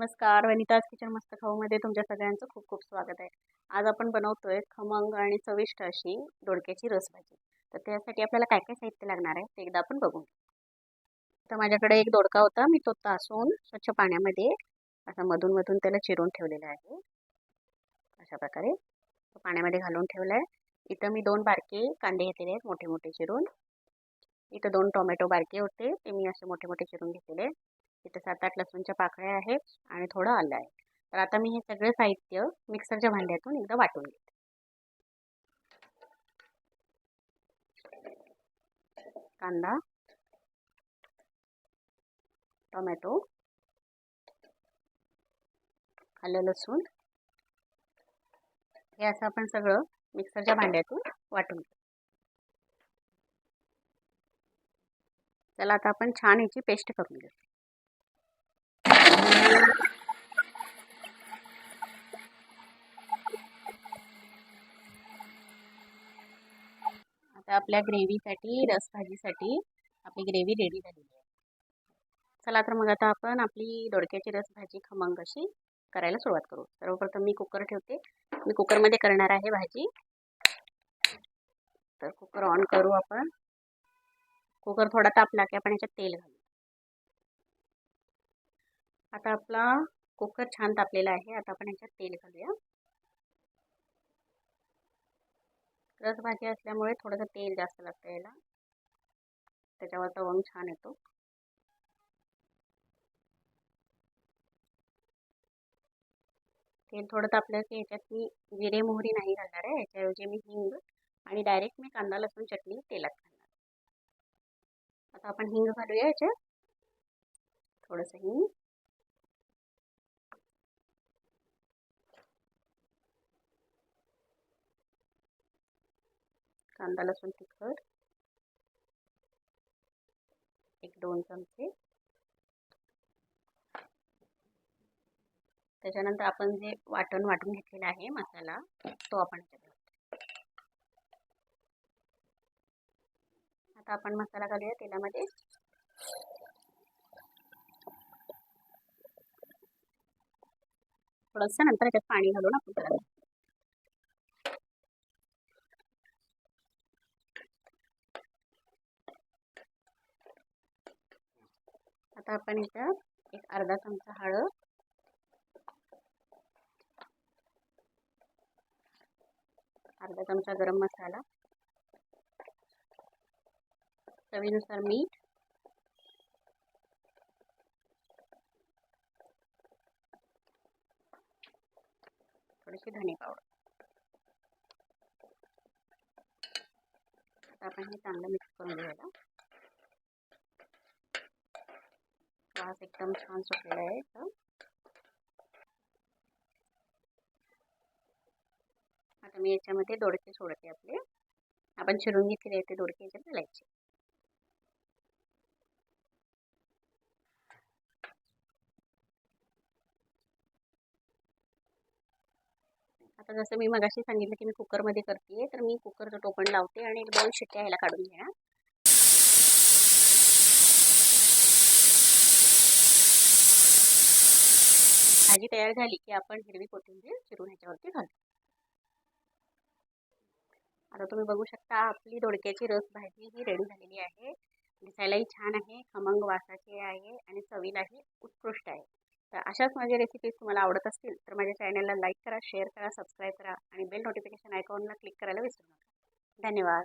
नमस्कार. वनिताज किचन मस्त खाऊमध्ये तुमच्या सगळ्यांचं खूप खूप स्वागत आहे. आज आपण बनवतोय खमंग आणि चविष्ट अशी दोडक्याची रसभाजी. तर त्यासाठी आपल्याला काय काय साहित्य लागणार आहे ते एकदा आपण बघू तर माझ्याकडे एक दोडका होता. मी तो तासून स्वच्छ पाण्यामध्ये असा मधून मधून त्याला चिरून ठेवलेला आहे. अशा प्रकारे तो पाण्यामध्ये घालून ठेवला आहे इथं मी दोन बारके कांदे घेतलेले आहेत मोठे मोठे चिरून. इथं दोन टोमॅटो बारके होते. ते मी असे मोठे मोठे चिरून घेतलेले इथं सात आठ लसूणच्या पाकळ्या आहेत आणि थोडं आलं आहे. तर आता मी हे सगळं साहित्य मिक्सरच्या भांड्यातून एकदा वाटून घेते. कांदा टोमॅटो आलं लसूण. हे असं आपण सगळं मिक्सरच्या भांड्यातून वाटून घेऊ. चला आता आपण छान याची पेस्ट करून घेऊ. आता आपल्या ग्रेव्हीसाठी रसभाजीसाठी आपली ग्रेव्ही रेडी झालेली आहे. चला तर मग आता आपण आपली दोडक्याची रसभाजी खमंग अशी करायला सुरुवात करू. सर्वप्रथम मी कुकर ठेवते. मी कुकरमध्ये करणार आहे भाजी. तर कुकर ऑन करू आपण. कुकर थोडा तापला की आपण याच्यात तेल घालू. आता आपला कुकर छान तापलेला आहे. आता आपण याच्यात तेल घालूया. रसभाजी असल्यामुळे थोडंसं तेल जास्त लागतं याला त्याच्यावरचा वंग छान येतो. तेल थोडं तापलं की याच्यात मी जिरे मोहरी नाही घालणार आहे. याच्याऐवजी मी हिंग आणि डायरेक्ट मी कांदा लसूण चटणी तेलात घालणार आता आपण हिंग घालूया याच्यात. थोडंसं हिंग. कांदा लसूण तिखट. एक दोन चमचे. त्याच्यानंतर आपण जे वाटण वाटून घेतलेला आहे मसाला तो आपण आता आपण मसाला घालूया तेलामध्ये. थोडंसं नंतर त्याच्यात पाणी घालून आपण आता आपण इथं एक अर्धा चमचा हळद. अर्धा चमचा गरम मसाला. चवीनुसार मीठ. थोडीशी धने पावडर. आता आपण हे चांगलं मिक्स करून घ्यायला वास एकदम छान सुटलेला आहे इथं. आता मी याच्यामध्ये दोडके सोडते आपले. आपण चिरून घेतलेले ते दोडके याच्यात घालायचे. आता जसं मी मगाशी सांगितलं की मी कुकरमध्ये करते तर मी कुकरचं टोपण लावते आणि दोन शिट्ट्या ह्याला काढून घेणार. भाजी तयार झाली की आपण हिरवी कोथिंबीर चिरून ह्याच्यावरती घालतो. आता तुम्ही बघू शकता आपली दोडक्याची रस भाजी ही रेडी झालेली आहे. दिसायलाही छान आहे खमंग वासाची आहे आणि चवीलाही उत्कृष्ट आहे. तर अशाच माझ्या रेसिपीज तुम्हाला आवडत असतील तर माझ्या चॅनलला लाईक करा शेअर करा सबस्क्राईब करा आणि बेल नोटिफिकेशन आयकॉनला क्लिक करायला विसरू नका. धन्यवाद.